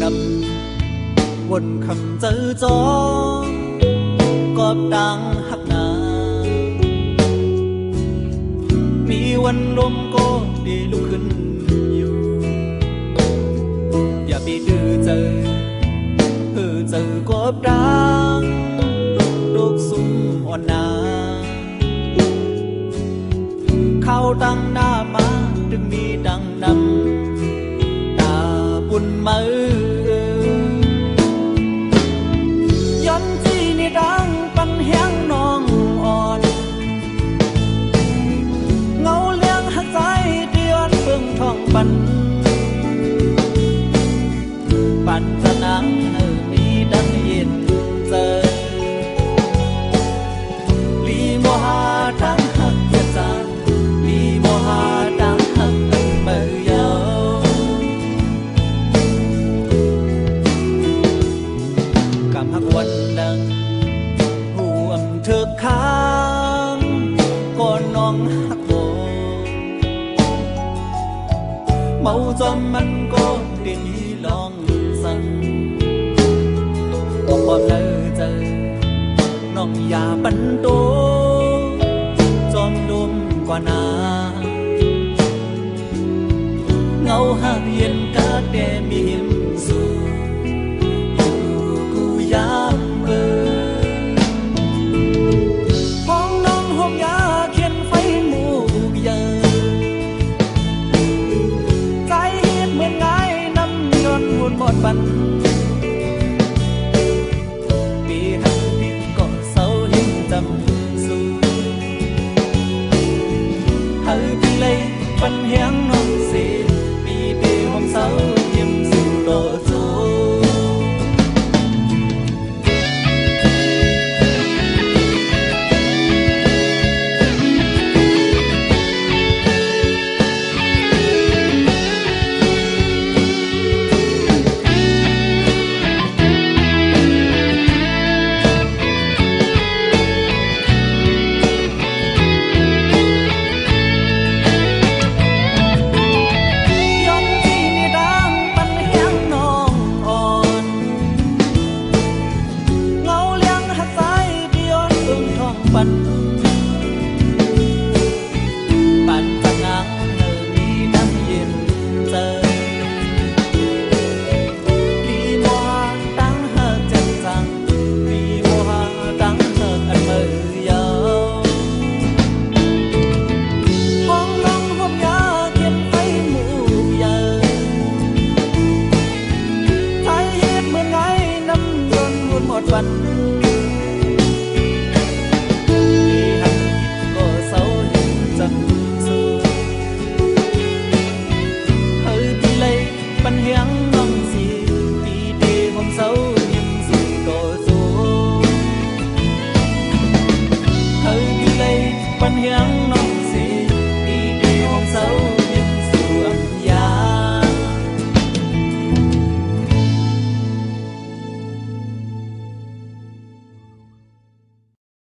能運琴走咗，各等黑那。มีวันลมก็ได้ลุกขึ้นอยู่ อย่าไปดื้อเจอเพื่อเจอก็ดังโรคสุ่มอ่อนนาเข้าตั้งหน้ามาถึงมีดังนำตาบุญมา ท้องปันปัน 冇再問過電已浪神，我怕 lâu giờ nong ya bắn tố tròn đôm qua na ngâu hàng yên cả đêm See một phần.